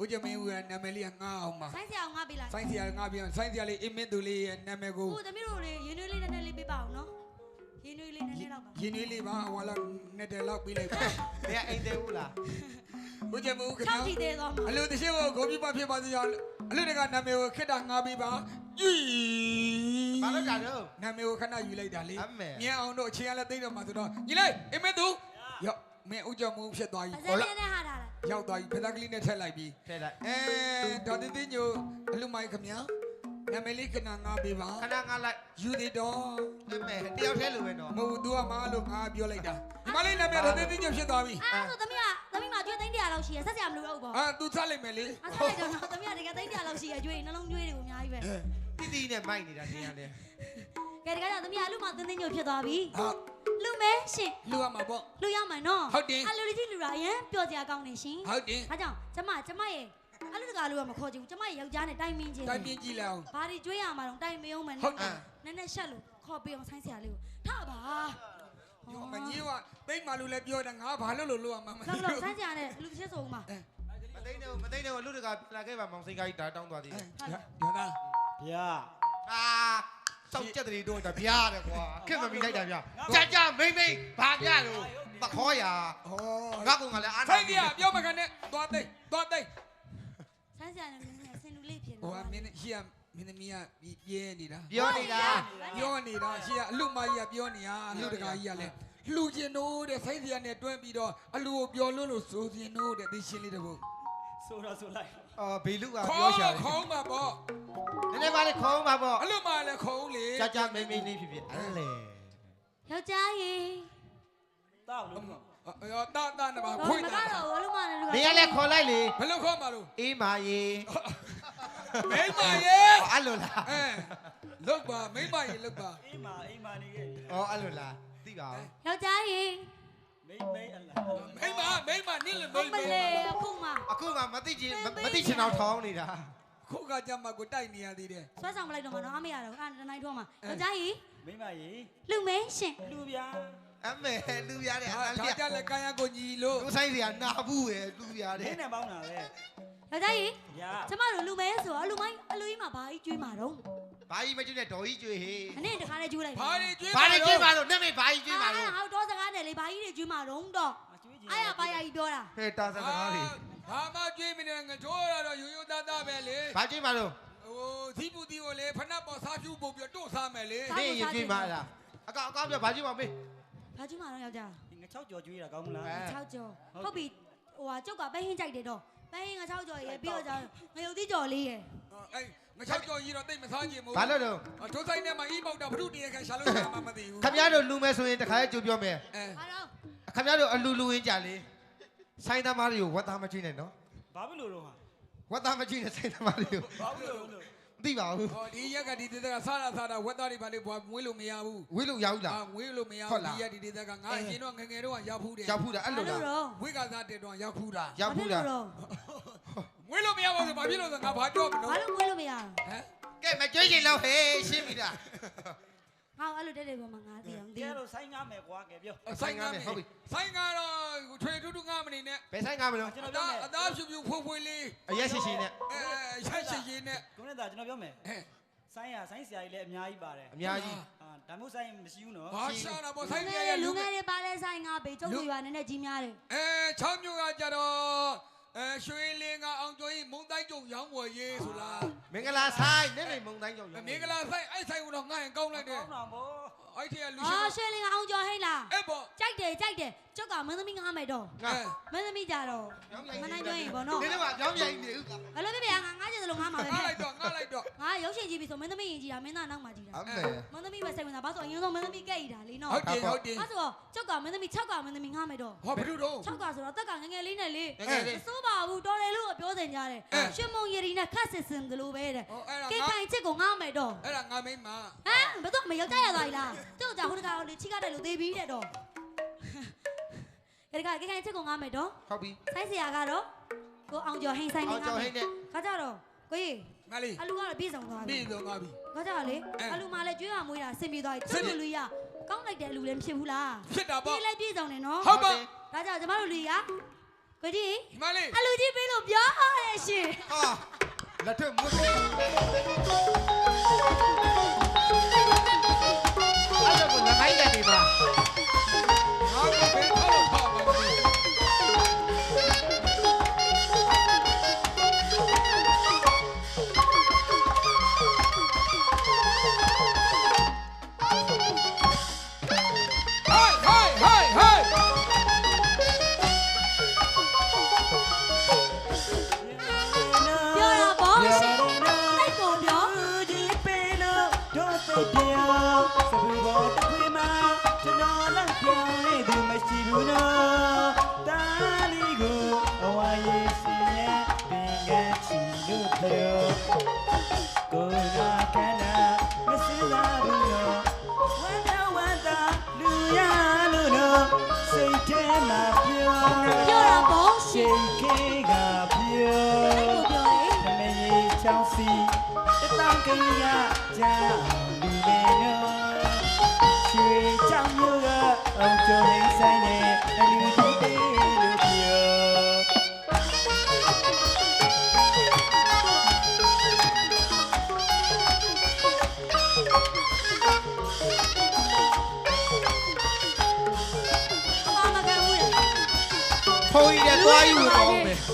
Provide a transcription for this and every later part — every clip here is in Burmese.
ဦးကျမင်းဦးရဲ့နာမည်လေးကငါအောင်ပါဆိုင်းစရာကိုငါပေးလိုက်ဆိုင်းစီယာငါပြန်ဆိုင်းစီယာလေးအင်းမင်းသူလေးရဲ့နာမည်ကိုဟိုသမီးတို့လေရင်းနှွေးလေးနည်းနည်းလေးပေးပါအောင်နော်ရင်းနှွေးလေးနည်းနည်းတော့ပါရင်းနှွေးလေးပါဟောလာနဲ့တယ်လောက်ပြီးလိုက်ပါဘယ်အိမ်သေးဘူးလားဦးကျမဦးခင်၆ဗျာကြည့်သေးသွားမှာအလူတရှိကိုဂုံပြပဖြစ်ပါစေရောအလူတကနာမည်ကိုခစ်တာငါပြီးပါယူဘာလို့ကြတော့နာမည်ကိုခဏယူလိုက်တာလေအမေမြင်အောင်တော့အချင်းကလည်းသိတော့မှာဆိုတော့ညီလိုက်အင်းမင်းသူရော့မင်းဦးကျမဦးဖြစ်သွားပြီအစင်းနဲ့ဟာတာလား ရောက်သွားပြီဖက်သားကလေးနဲ့ထက်လိုက်ပြီထဲလိုက်အဲဒေါ်တင်တင်ညိုအလူမိုက်ခင်ဗျာနာမည်လေးခဏငါပေးပါခဏငါလိုက်ယူသေးတော့အမေတယောက်တည်းလိုပဲနော်မဟုတ်ဘူး तू ကမလို့ငါပြောလိုက်တာဒီမလေးနာမည်ဒေါ်တင်တင်ညိုဖြစ်သွားပြီအဲ့ဒါဆိုသမီးကသမီးမှာကျွေးသိန်း100လောက်ရှိရဆက်စရာမလိုတော့ဘူးပေါ့အာ तू စလိုက်မယ်လေအဲ့ဒါလည်းတော့သမီးကတကယ်သိန်း100လောက်ရှိရကျွေးနှလုံးကျွေးတွေကိုအများကြီးပဲတိတိနဲ့မိုက်နေတာနေရတယ်ကဲတကယ်တော့သမီးကလူမသိန်းသိန်းညို့ဖြစ်သွားပြီဟာ လူမဲရှင်လူရမှာပေါ့ လူရမယ်နော်ဟုတ်တယ် အလူကြီးလူရာအရင်ပျော်စရာကောင်းနေရှင်ဟုတ်တယ်အားကြောင့်ကျမကျမရဲ့အလူတကာလူကမခေါ်ချင်ဘူးကျမရဲ့ယောက်ျားနဲ့တိုင်ပင်ချင်းတိုင်းပြင်းကြည့်လိုက်အောင် ဘာတွေကျွေးရမှာတော့တိုင်ပင်အောင်မယ်ဟုတ်တယ် နည်းနည်းရှက်လို့ခေါ်ပေးအောင်ဆိုင်းစရာလေးကိုထပါရောမကြီးကတိတ်မှလူလည်းပြောတယ်ငါဘာလို့လို့လို့ရမှာမလောက်သိလောက်ဘူးဆိုင်းစရာနဲ့လူတစ်ချက်စုံမှာမသိနေဘူးမသိနေဘူးလူတကာလာခဲ့ပါမောင်စိတ်ကြီးဒါတောင်းသွားသေးတယ်ရောသားဗျာအာ စောက်ကြက်တရီတို့တာဗျာတယ်ကွာခက်မမီလိုက်တာဗျာကြာကြာမိမ့်မိမ့်ဘာဗျာလို့မခေါ်ရဟောငါကောင်ကလည်းအားဆိုင်ကြီးပြောမခံနဲ့သွားသိသွားသိဆိုင်းစရာနဲ့နည်းနည်းဆင်လူလေးဖြစ်ဟိုကမင်းရှိရမင်းသမီးကပြဲနေတာပြောနေတာပြောနေတာရှိရအလူမကြီးကပြောနေတာအလူတကာကြီးကလည်းလှူကျင်တို့တဲ့ဆိုင်းစီရနဲ့တွန်းပြီးတော့အလူကိုပြောလို့လို့ဆိုကျင်တို့တဲ့သိရှင်းလေးတပုတ် ဆိုတော့ဆိုလိုက်အော်ဘေလူကခေါပြောင်းရှာခေါင်းမှာပေါ့နည်းနည်းပါလေခေါင်းပါပေါ့အလူမလည်းခုံးလေကြာကြာမိမ့်မိမ့်လေးဖြစ်ဖြစ်အဲ့လေယောက်ျားရေတောက်လို့အော်တာတာနပါတော့ခွေးမတာကတော့အလူမနဲ့လူကနေရလဲခေါ်လိုက်လေဘယ်လိုခေါ်မှာလို့အေးမာရေမိမရေအဲ့လိုလားအဲလုတ်ပါမိမရေလုတ်ပါအိမ်မှာအိမ်မှာနေခဲ့ဩအဲ့လိုလားသိပါဦးယောက်ျားရေ မိမ့်မိမ့်အလားမိမမိမနင်းလေမမိမမလေးအခုမှအခုမှမသိချင်မသိချင်တော့ထောင်းနေတာခုကကြမှာကိုတိုက်နေရသေးတယ်ဆွဲဆောင်မလိုက်တော့မနော်အမေရတော့အဲ့တနိုင်ထွန်းမှာယောက်ျားရေမိမရေလူမဲရှင်လူဗျာအမေလူရတဲ့အဟာတန်းဒါလေးကြလည်းကာယကိုညီလို့လူဆိုင်စီကနာဘူးပဲလူရနတဲ့င်းနဲ့ပေါင်းတာပဲယောက်ျားရေဗျာကျမတို့လူမဲဆိုတော့အလူမိုင်းအလူကြီးမှာဘာကြီးကျွေးမှာတော့ ဘာကြီးမကျွနဲ့ဒေါ်ကြီးကျွေးဟေးအနည်းတခါနဲ့ကျွေးလိုက်ဘာတွေကျွေးဘာကြီးကျွေးပါလို့နတ်မေဘာကြီးကျွေးပါလို့ဟောတော့စကားနဲ့လေဘာကြီးတွေကျွေးမှာတော့တော့အကျွေးကြီးအားရပါရကြီးပြောတာဟဲ့တာစကားတွေဘာမှကျွေးမနေငါချိုးရတော့ရိုးရိုးသားသားပဲလေဘာကျွေးပါလို့ဟိုသီးပူတီကိုလေဖနက်ပေါ်စားဖြူပို့ပြီးတို့စားမယ်လေနေရင်ကျွေးပါလားအကောင်အကောင်ပြဘာကျွေးပါမေးဘာကျွေးမှာတော့ယောက်ျားငါ6ကြော်ကျွေးတာကောင်းမလားအဲ6ကြော်ဟုတ်ပြီဟိုဟာကျုပ်ကပဲဟင်းကြိုက်တယ်တော့ပဲဟင်းက6ကြော်ရယ်ပြီးတော့ကျငရုတ်တိကြော်လေးရယ်အဲ့ ငါချောက်ကြော်ကြီးတော့တိတ်မစားကြည့်ဘူးဘာလို့တော့ထိုးဆိုင်ထဲမှာအီးပေါက်တာဘုရုတရားခံရှာလို့ရမှာမသိဘူးခမရတို့လူမဲဆိုရင်တခါကျုပ်ပြောမယ်အဲဘာတော့ခမရတို့အလူလူရင်းကြလေဆိုင်သမားတွေကိုဝတ်သားမကျွေးနဲ့နော်ဘာဖြစ်လို့တော့ဟာဝတ်သားမကျွေးနဲ့ဆိုင်သမားတွေကိုဘာဖြစ်လို့လို့မသိပါဘူးဟောဒီရက်ကဒီဒေသကစားတာစားတာဝက်သားတွေဘာလေးဘွားမွေးလို့မရဘူးဝေးလို့ရောက်လားအာမွေးလို့မရဟုတ်ဘူးလားဒီရက်ဒီဒေသကငါအရင်တော့ငငယ်တော့ရောက်ဖူးတယ်ရောက်ဖူးတာအဲ့လိုလားတော့ဝိကစားတဲ့တော့ရောက်ဖူးတာရောက်ဖူးတာတော့ မွေးလို့မရဘူးဆိုဘာဖြစ်လို့ဆိုငါဘာပြောမလို့ဘာလို့မွေးလို့မရဟမ်ကဲမကျွေးချင်တော့ဟေးရှင်းပြီလားဟောအဲ့လိုတက်တယ်ပြောမှာငါသိအောင်သိတဲတော့ဆိုင်ငါမယ်ကွာကဲပြောဆိုင်ကားမယ်ဆိုင်ကားတော့ထွေထူးထူးငါမနေနဲ့ဘယ်ဆိုင်ကားမလို့ကျွန်အတော်ပြောသားမယ်အသားဖြူဖြူဖွေးဖွေးလေးအရက်ရှိရှိနဲ့အဲရက်ရှိရှိနဲ့ကိုနဲ့သာကျွန်တော်ပြောမယ်အဲဆိုင်ရဆိုင်ဆရာကြီးလည်းအများကြီးပါတယ်အများကြီးဟာဒါမျိုးဆိုင်မရှိဘူးနော်ဘာရှာတာပေါ့ဆိုဆိုင်င်ပြငယ်ရလူလူငယ်တွေပါလဲဆိုင်ငါပေကျုပ်တွေပါနည်းနည်းကြီးများတယ်အဲချောင်းမျိုးကကြတော့ အဲရွှေလင်းကအောင်ကျော်ကြီးမုံတိုင်းကျုံရောင်းဝယ်ရေးဆိုလားမင်္ဂလာဆိုင်နေနေမုံတိုင်းကြောင့်မင်္ဂလာဆိုင်အဲ့ဆိုင်ကတော့ငါ့ရင်ကောင်းလိုက်တယ်ကောင်းတာဗော အဲ့ဒီကလူ။ရှိအော်ရွှေလင်းကအောင်ကျော်ဟိတ်လားအဲ့ပေါ့။ကြိုက်တယ်ကြိုက်တယ်။ကျုပ်ကမင်းသမီးငါမယ်တော့ငါ။မင်းသမီးကြတော့မနိုင်ကျွင်းရင်ပေါ့နော်ဒီလိုကကြောင်းမြိုင်နေဦးက။ဘယ်လိုဖြစ်ဖြစ်ငါငါကျင်စလုံးငါမှာပဲငါလိုက်တော့ငါလိုက်တော့။ငါရုပ်ရှင်ကြည့်ပြီဆိုမင်းသမီးရင်ကြည့်တာမင်းသားနောက်မှာကြည့်တာအမေ။မင်းသမီးပဲစိတ်ဝင်စားဘာလို့ဆိုအရင်ဆုံးမင်းသမီးကဲ့ရတာလေနော်ဟုတ်တယ်ဟုတ်တယ်။အဲ့ဆိုကျုပ်ကမင်းသမီး6ကမင်းသမီးငါမယ်တော့ဟောဘယ်လိုတော့6ကဆိုတော့တက်ကငငယ်လေးနဲ့လေငယ်ငယ်လေးမစိုးပါဘူးတော်တယ်လို့ပြောစင်ကြတယ်အဲ။ရွှေမုံရည်နဲ့ခတ်စစ်စင်တယ်လို့ပဲတဲ့ဟောအဲ့ဒါ။ကိငါခိုင်ချစ်ကိုငါမယ်တော့အဲ့ဒါငါမိမဟမ်ဘယ်တော့မယောက်ျားရသွားပြီလားတို့ကြဟိုတကောင်လေးချိကတယ်လို့သေးပြီတဲ့တော့ကြကကြကချက်ကုန်ငားမယ်တော့ဟုတ်ပြီဆိုင်ဆရာကတော့ကိုအောင်ကျော်ဟိန်ဆိုင်နေငားအောင်ကျော်ဟိန်နဲ့ခါကြတော့ကိုကြီးမလေးအလူကတော့ပြည်စုံသွားပြီပြည်စုံသွားပြီခါကြလေအလူမှလည်းကျွေးရမွေးတာဆင်ပြေသွားပြီတို့လူလူရကောင်းလိုက်တဲ့အလူလည်းမဖြစ်ဘူးလားဖြစ်တာပေါ့ပြည်လည်းပြည်စုံနေနော်ဟုတ်ပါဒါကြောင့်ကျမတို့လူရကိုကြီးမလေးအလူကြီးပေးလို့ပြောရတယ်ရှင်ဟာလက်ထမွေး ချိန်ခေကပြောခမရေချောင်းစီတတောင်ကင်ရကြလူတွေနော်ရွှေချောင်းမျိုးကအောင်ကျော်ဟင်းဆိုင်နဲ့အလူကြီးတွေ Why you with all?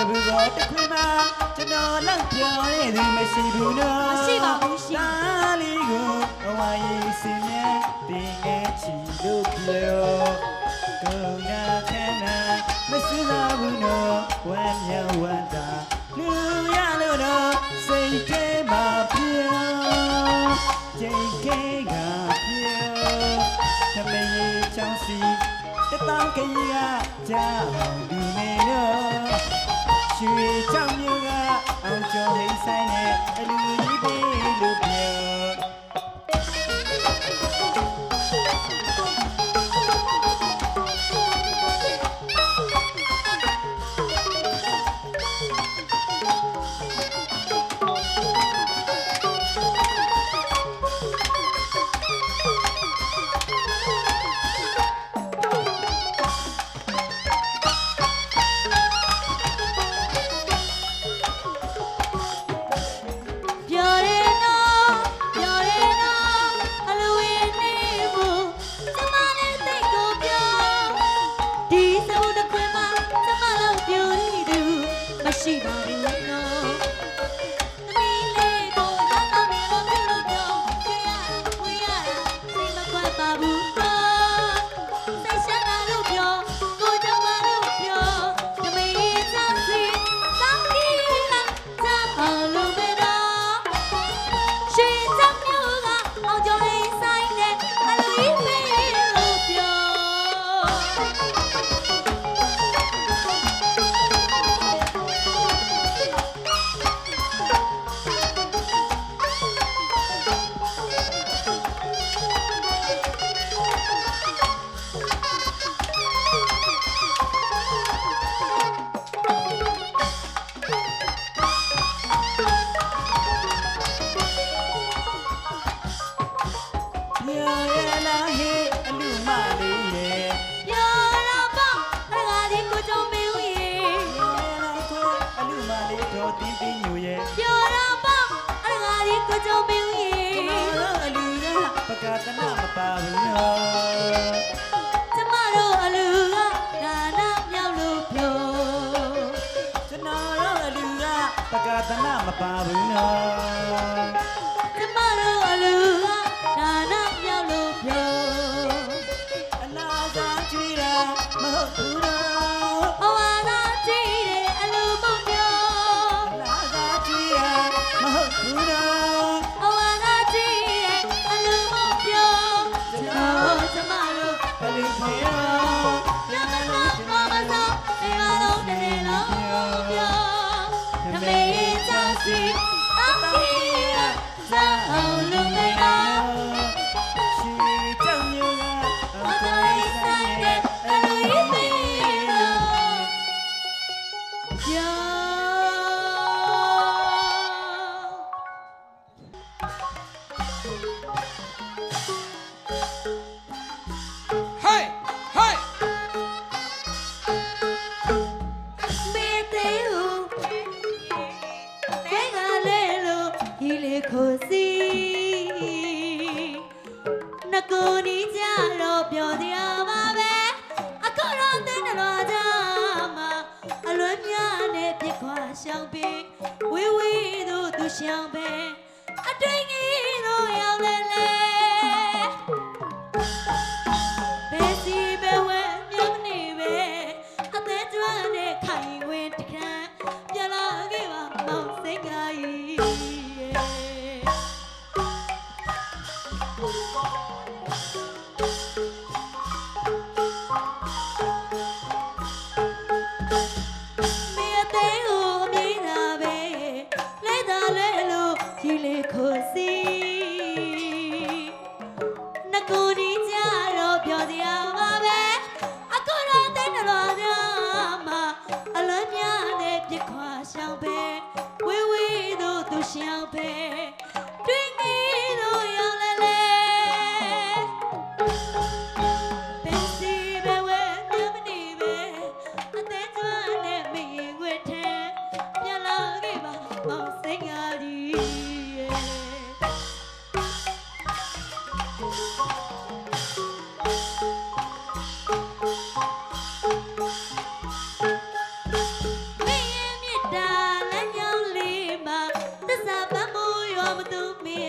စပူတော်တစ်ခွေမှာကျွန်တော်လောက်ပြောရသည်မရှိဘူးနော်မရှိပါဘူးရှင်ဒါလေးကိုအဝါရေးစင်ရဲ့တင်ငယ်ချီလို့ပြောကုန်ငါခဏမစူးပါဘူးနော်ဝမ်းမြောက်ဝမ်းသာလူရလို့နော်စိတ်ထဲမှာပြောချိန်ခဲကပြောသမီးချောင်းစီတတောင်ခင်ရကြာအောင်ဒီနေနော် ရွှေချောင်းမြို့ကအောင်ကျော်ဟိဆိုင်နဲ့အလူကြီးပင် ကြောင့်မင်းရေကျမတို့အလူကပကာသနာမပါဘူးနော်ကျမတို့အလူကဒါနမြောက်လို့ပြောကျွန်တော်တို့အလူကပကာသနာမပါဘူးနော် 小贝，微微的都小贝。me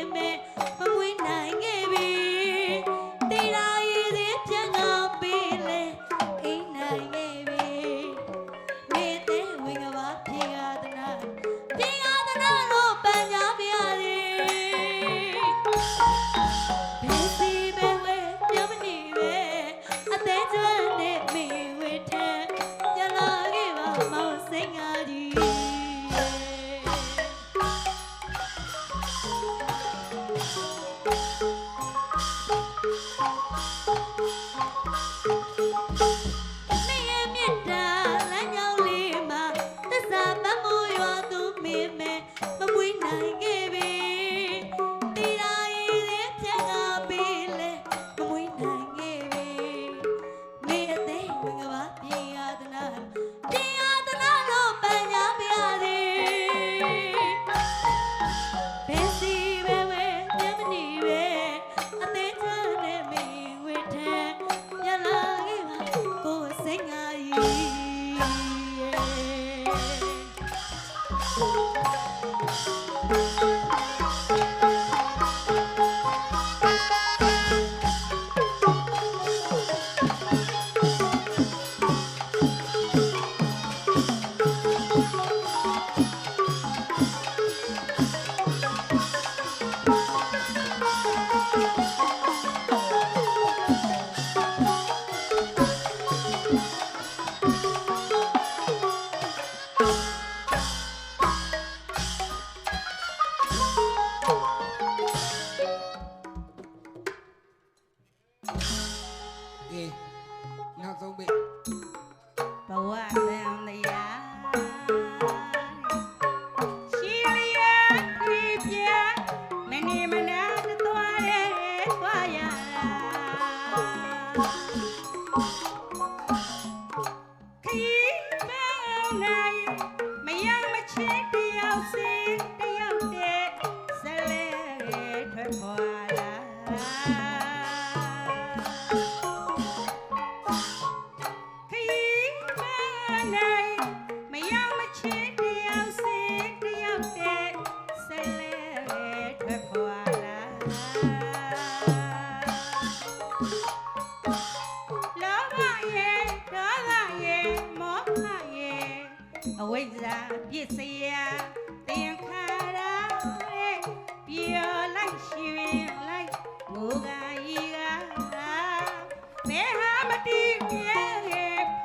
မေဟာမတိမြဲ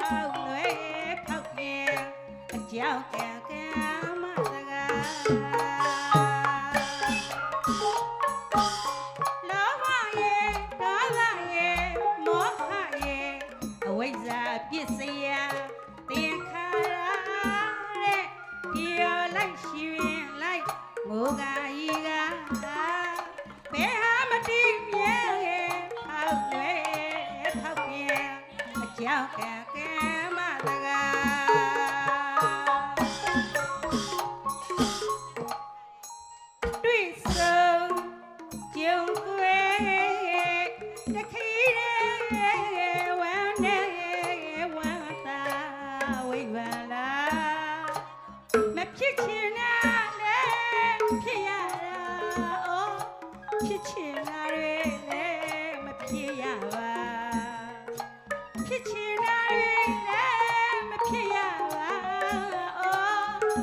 ဖောက်လွဲဖောက်မြဲအကြောင်းကံကံမစကား que madagascar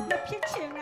မဖြစ်ချင်ဘူး